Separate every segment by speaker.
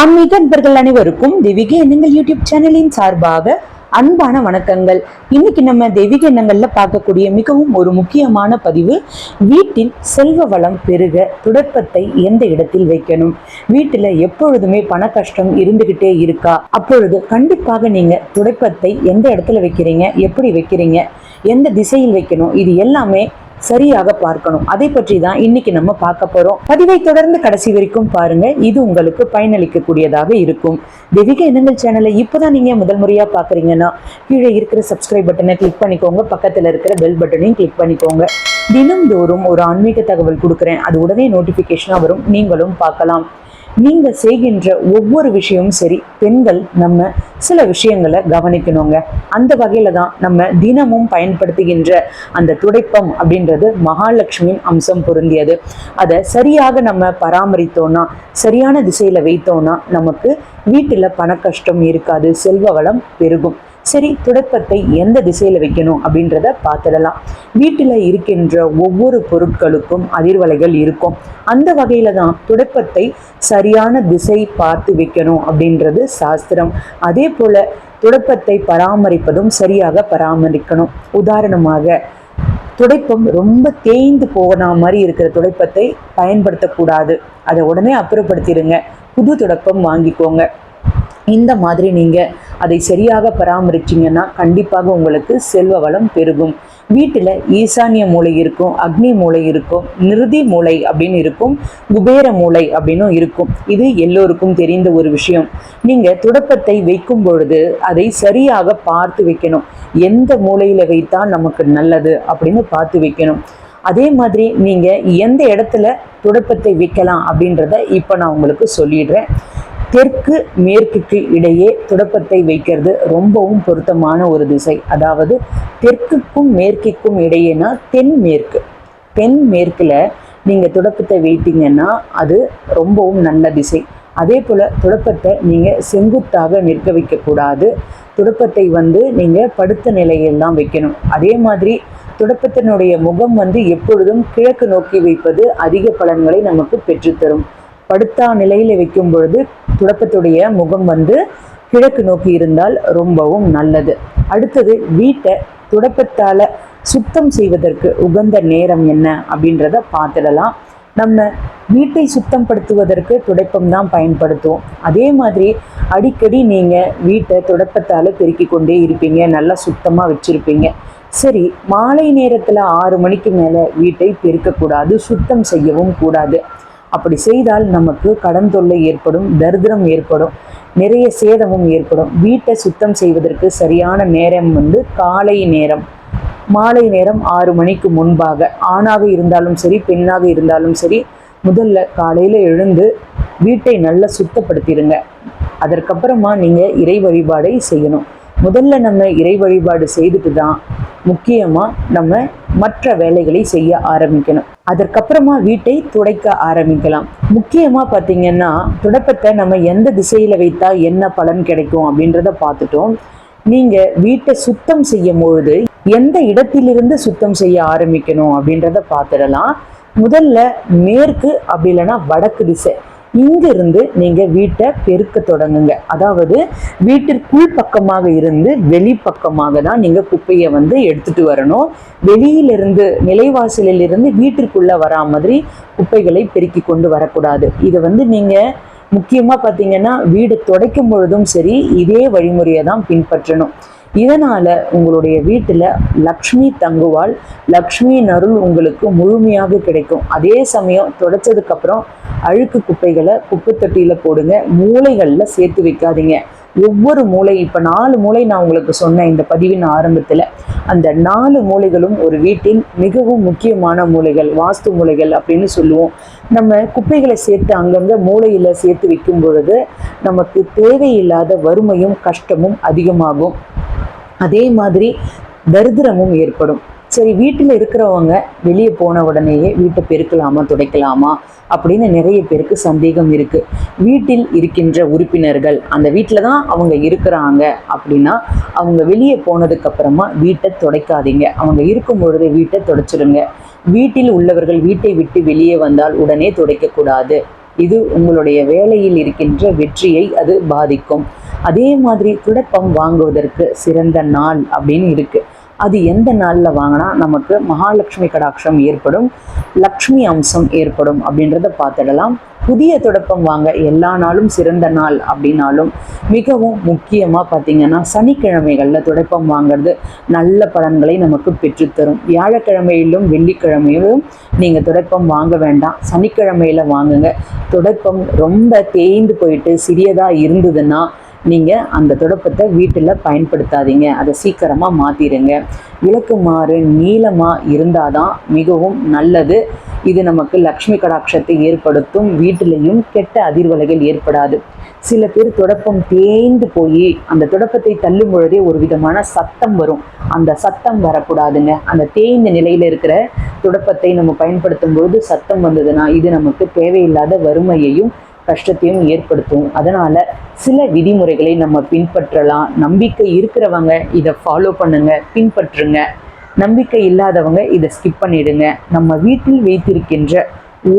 Speaker 1: ஆன்மீக அன்பர்கள் அனைவருக்கும் தெய்வீக எண்ணங்கள் யூடியூப் சேனலின் சார்பாக அன்பான வணக்கங்கள். இன்னைக்கு நம்ம தெய்வீக எண்ணங்கள்ல பார்க்கக்கூடிய மிகவும் ஒரு முக்கியமான பதிவு வீட்டில் செல்வ வளம் பெருக துடப்பத்தை எந்த இடத்தில் வைக்கணும்? வீட்டுல எப்பொழுதுமே பண கஷ்டம் இருந்துகிட்டே இருக்கா? அப்பொழுது கண்டிப்பாக நீங்க துடைப்பத்தை எந்த இடத்துல வைக்கிறீங்க? எப்படி வைக்கிறீங்க? எந்த திசையில் வைக்கணும்? இது எல்லாமே சரியாக பார்க்கணும். அதை பற்றி தான் இன்னைக்கு நம்ம பார்க்க போறோம். பதிவை தொடர்ந்து கடைசி வரைக்கும் பாருங்க. இது உங்களுக்கு பயனளிக்கக்கூடியதாக இருக்கும். தெய்வீக எண்ணங்கள் சேனலை இப்போதான் நீங்க முதல் முறையா பாக்குறீங்கன்னா கீழே இருக்கிற சப்ஸ்கிரைப் பட்டனை கிளிக் பண்ணிக்கோங்க. பக்கத்துல இருக்கிற பெல் பட்டனையும் கிளிக் பண்ணிக்கோங்க. தினம்தோறும் ஒரு ஆன்மீக தகவல் கொடுக்குறேன். அது உடனே நோட்டிபிகேஷனா வரும். நீங்களும் பார்க்கலாம். நீங்க செய்கின்ற ஒவ்வொரு விஷயமும் சரி பெண்கள் நம்ம சில விஷயங்களை கவனிக்கணுங்க. அந்த வகையில தான் நம்ம தினமும் பயன்படுத்துகின்ற அந்த துடைப்பம் அப்படின்றது மகாலட்சுமியின் அம்சம் பொருந்தியது. அதை சரியாக நம்ம பராமரித்தோம்னா சரியான திசையில வைத்தோம்னா நமக்கு வீட்டுல பண கஷ்டம் இருக்காது செல்வ வளம் பெருகும். சரி துடைப்பத்தை எந்த திசையில் வைக்கணும் அப்படின்றத பார்த்துடலாம். வீட்டில் இருக்கின்ற ஒவ்வொரு பொருட்களுக்கும் அதிர்வலைகள் இருக்கும். அந்த வகையில் தான் துடைப்பத்தை சரியான திசை பார்த்து வைக்கணும் அப்படின்றது சாஸ்திரம். அதே போல துடைப்பத்தை பராமரிப்பதும் சரியாக பராமரிக்கணும். உதாரணமாக துடைப்பம் ரொம்ப தேய்ந்து போகனா மாதிரி இருக்கிற துடைப்பத்தை பயன்படுத்தக்கூடாது. அதை உடனே அப்புறப்படுத்திடுங்க. புது துடைப்பம் வாங்கிக்கோங்க. இந்த மாதிரி நீங்கள் அதை சரியாக பராமரிச்சிங்கன்னா கண்டிப்பாக உங்களுக்கு செல்வ வளம் பெருகும். வீட்டில் ஈசானிய மூளை இருக்கும் அக்னி மூளை இருக்கும் நிருதி மூளை அப்படின்னு இருக்கும் குபேர மூளை அப்படின்னும் இருக்கும். இது எல்லோருக்கும் தெரிந்த ஒரு விஷயம். நீங்கள் துடப்பத்தை வைக்கும் பொழுது அதை சரியாக பார்த்து வைக்கணும். எந்த மூலையில் வைத்தால் நமக்கு நல்லது அப்படின்னு பார்த்து வைக்கணும். அதே மாதிரி நீங்கள் எந்த இடத்துல துடப்பத்தை வைக்கலாம் அப்படின்றத இப்போ நான் உங்களுக்கு சொல்லிடுறேன். தெற்கு மேற்குக்கு இடையே துடப்பத்தை வைக்கிறது. ரொம்பவும் பொருத்தமான ஒரு திசை. அதாவது தெற்குக்கும் மேற்குக்கும் இடையேனா தென்மேற்கு தென்மேற்கில் நீங்கள் துடப்பத்தை வைத்தீங்கன்னா அது ரொம்பவும் நல்ல திசை. அதே போல் துடப்பத்தை நீங்கள் செங்குத்தாக நிற்க வைக்கக்கூடாது. துடப்பத்தை வந்து நீங்கள் படுத்த நிலையில் தான் வைக்கணும். அதே மாதிரி துடப்பத்தினுடைய முகம் வந்து எப்பொழுதும் கிழக்கு நோக்கி வைப்பது அதிக பலன்களை நமக்கு பெற்றுத்தரும். படுத்தா நிலையில் வைக்கும் பொழுது துடப்பத்துடைய முகம் வந்து கிழக்கு நோக்கி இருந்தால் ரொம்பவும் நல்லது. அடுத்தது வீட்டை துடப்பத்தால் சுத்தம் செய்வதற்கு உகந்த நேரம் என்ன அப்படின்றத பார்த்துடலாம். நம்ம வீட்டை சுத்தம் படுத்துவதற்கு துடைப்பம் தான் பயன்படுத்துவோம். அதே மாதிரி அடிக்கடி நீங்கள் வீட்டை துடைப்பத்தால் பெருக்கி கொண்டே இருப்பீங்க நல்லா சுத்தமாக வச்சுருப்பீங்க. சரி மாலை நேரத்தில் ஆறு மணிக்கு மேலே வீட்டை பெருக்கக்கூடாது சுத்தம் செய்யவும் கூடாது. அப்படி செய்தால் நமக்கு கடன் தொல்லை ஏற்படும் தரித்திரம் ஏற்படும் நிறைய சேதமும் ஏற்படும். வீட்டை சுத்தம் செய்வதற்கு சரியான நேரம் வந்து காலை நேரம். மாலை நேரம் ஆறு மணிக்கு முன்பாக. ஆணாக இருந்தாலும் சரி பெண்ணாக இருந்தாலும் சரி முதல்ல காலையில் எழுந்து வீட்டை நல்லா சுத்தப்படுத்திடுங்க அதற்கப்புறமா நீங்கள் இறை வழிபாடை செய்யணும். முதல்ல நம்ம இறை வழிபாடு செய்துட்டு தான் முக்கியமாக நம்ம மற்ற வேலைகளை செய்ய ஆரம்பிக்கணும். அதற்கப்புறமா வீட்டை துடைக்க ஆரம்பிக்கலாம். முக்கியமாக பார்த்தீங்கன்னா துடைப்பத்தை நம்ம எந்த திசையில் வைத்தா என்ன பலன் கிடைக்கும் அப்படின்றத பார்த்துட்டோம். நீங்கள் வீட்டை சுத்தம் செய்யும் பொழுது எந்த இடத்திலிருந்து சுத்தம் செய்ய ஆரம்பிக்கணும் அப்படின்றத பார்த்துடலாம். முதல்ல மேற்கு அப்படி இல்லைன்னா வடக்கு திசை. இங்கிருந்து நீங்க வீட்டை பெருக்க தொடங்குங்க. அதாவது வீட்டிற்குள் பக்கமாக இருந்து வெளி பக்கமாக தான் நீங்க குப்பையை வந்து எடுத்துட்டு வரணும். வெளியிலிருந்து நிலைவாசலில் இருந்து வீட்டிற்குள்ள வரா மாதிரி குப்பைகளை பெருக்கி கொண்டு வரக்கூடாது. இதை வந்து நீங்க முக்கியமாக பார்த்தீங்கன்னா வீடு துடைக்கும் பொழுதும் சரி இதே வழிமுறையை தான் பின்பற்றணும். இதனால் உங்களுடைய வீட்டில் லக்ஷ்மி தங்குவாள் லக்ஷ்மி அருள் உங்களுக்கு முழுமையாக கிடைக்கும். அதே சமயம் துடைச்சதுக்கப்புறம் அழுக்கு குப்பைகளை குப்பை தொட்டியில் போடுங்க மூளைகளில் சேர்த்து வைக்காதீங்க. ஒவ்வொரு மூளை இப்போ நாலு மூளை நான் உங்களுக்கு சொன்னேன் இந்த பதிவின் ஆரம்பத்தில். அந்த நாலு மூளைகளும் ஒரு வீட்டின் மிகவும் முக்கியமான மூளைகள் வாஸ்து மூளைகள் அப்படின்னு சொல்லுவோம். நம்ம குப்பைகளை சேர்த்து அங்கங்கே மூளையில் சேர்த்து வைக்கும் பொழுது நமக்கு தேவையில்லாத வறுமையும் கஷ்டமும் அதிகமாகும். அதே மாதிரி தரித்திரமும் ஏற்படும். சரி வீட்டில் இருக்கிறவங்க வெளியே போன உடனேயே வீட்டை பெருக்கலாமா துடைக்கலாமா அப்படின்னு நிறைய பேருக்கு சந்தேகம் இருக்கு. வீட்டில் இருக்கின்ற உறுப்பினர்கள் அந்த வீட்டில் தான் அவங்க இருக்கிறாங்க அப்படின்னா அவங்க வெளியே போனதுக்கு அப்புறமா வீட்டை துடைக்காதீங்க. அவங்க இருக்கும் பொழுது வீட்டை துடைச்சிருங்க. வீட்டில் உள்ளவர்கள் வீட்டை விட்டு வெளியே வந்தால் உடனே துடைக்கக்கூடாது. இது உங்களுடைய வேலையில் இருக்கின்ற வெற்றியை அது பாதிக்கும். அதே மாதிரி துடப்பம் வாங்குவதற்கு சிறந்த நாள் அப்படின்னு இருக்கு. அது எந்த நாளில் வாங்கினா நமக்கு மகாலட்சுமி கடாட்சம் ஏற்படும் லக்ஷ்மி அம்சம் ஏற்படும் அப்படின்றத பார்த்துடலாம். புதிய தொடக்கம் வாங்க எல்லா நாளும் சிறந்த நாள் அப்படின்னாலும் மிகவும் முக்கியமாக பார்த்தீங்கன்னா சனிக்கிழமைகளில் தொடக்கம் வாங்குறது நல்ல பலன்களை நமக்கு பெற்றுத்தரும். வியாழக்கிழமையிலும் வெள்ளிக்கிழமையிலும் நீங்கள் தொடக்கம் வாங்க வேண்டாம். சனிக்கிழமையில் வாங்குங்க. தொடக்கம் ரொம்ப தேய்ந்து போயிட்டு சிறியதாக இருந்ததுன்னா நீங்கள் அந்த துடப்பத்தை வீட்டில் பயன்படுத்தாதீங்க. அதை சீக்கிரமாக மாற்றிடுங்க விளக்குமாறு நீளமாக இருந்தால் தான் மிகவும் நல்லது. இது நமக்கு லக்ஷ்மி கடாட்சத்தை ஏற்படுத்தும். வீட்டிலையும் கெட்ட அதிர்வலைகள் ஏற்படாது. சில பேர் துடப்பம் தேய்ந்து போய் அந்த துடப்பத்தை தள்ளும் பொழுதே ஒரு விதமான சத்தம் வரும். அந்த சத்தம் வரக்கூடாதுங்க. அந்த தேய்ந்த நிலையில் இருக்கிற துடப்பத்தை நம்ம பயன்படுத்தும் பொழுது சத்தம் வந்ததுன்னா இது நமக்கு தேவையில்லாத வறுமையையும் கஷ்டத்தையும் ஏற்படுத்தும். அதனால் சில விதிமுறைகளை நம்ம பின்பற்றலாம். நம்பிக்கை இருக்கிறவங்க இதை ஃபாலோ பண்ணுங்க பின்பற்றுங்க. நம்பிக்கை இல்லாதவங்க இதை ஸ்கிப் பண்ணிடுங்க. நம்ம வீட்டில் வைத்திருக்கின்ற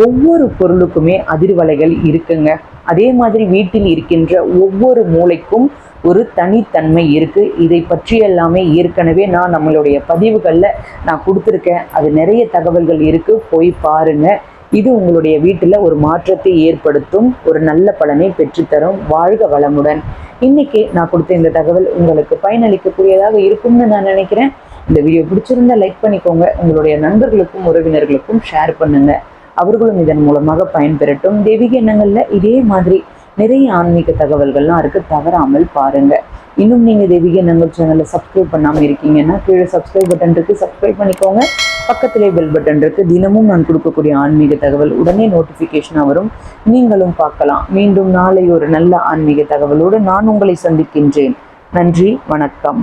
Speaker 1: ஒவ்வொரு பொருளுக்குமே அதிர்வலைகள் இருக்குங்க. அதே மாதிரி வீட்டில் இருக்கின்ற ஒவ்வொரு மூளைக்கும் ஒரு தனித்தன்மை இருக்கு. இதை பற்றி எல்லாமே ஏற்கனவே நான் நம்மளுடைய பதிவுகளில் நான் கொடுத்துருக்கேன். அது நிறைய தகவல்கள் இருக்கு. போய் பாருங்கள் இது உங்களுடைய வீட்டில் ஒரு மாற்றத்தை ஏற்படுத்தும் ஒரு நல்ல பலனை பெற்றுத்தரும். வாழ்க வளமுடன். இன்னைக்கு நான் கொடுத்த இந்த தகவல் உங்களுக்கு பயனளிக்கக்கூடியதாக இருக்கும்னு நான் நினைக்கிறேன். இந்த வீடியோ பிடிச்சிருந்தா லைக் பண்ணிக்கோங்க. உங்களுடைய நண்பர்களுக்கும் உறவினர்களுக்கும் ஷேர் பண்ணுங்க. அவர்களும் இதன் மூலமாக பயன்பெறட்டும். தெய்வீக எண்ணங்களில் இதே மாதிரி நிறைய ஆன்மீக தகவல்கள்லாம் இருக்குது தவறாமல் பாருங்கள் இன்னும் நீங்கள் தெய்வீக எண்ணங்கள் சேனலை சப்ஸ்கிரைப் பண்ணாமல் இருக்கீங்கன்னா கீழே சப்ஸ்கிரைப் பட்டன் இருக்குது சப்ஸ்கிரைப் பண்ணிக்கோங்க. பக்கத்திலே பெல் பட்டன் இருக்கு. தினமும் நான் கொடுக்கக்கூடிய ஆன்மீக தகவல் உடனே நோட்டிஃபிகேஷனாக வரும். நீங்களும் பார்க்கலாம். மீண்டும் நாளை ஒரு நல்ல ஆன்மீக தகவலோடு நான் உங்களை சந்திக்கின்றேன். நன்றி வணக்கம்.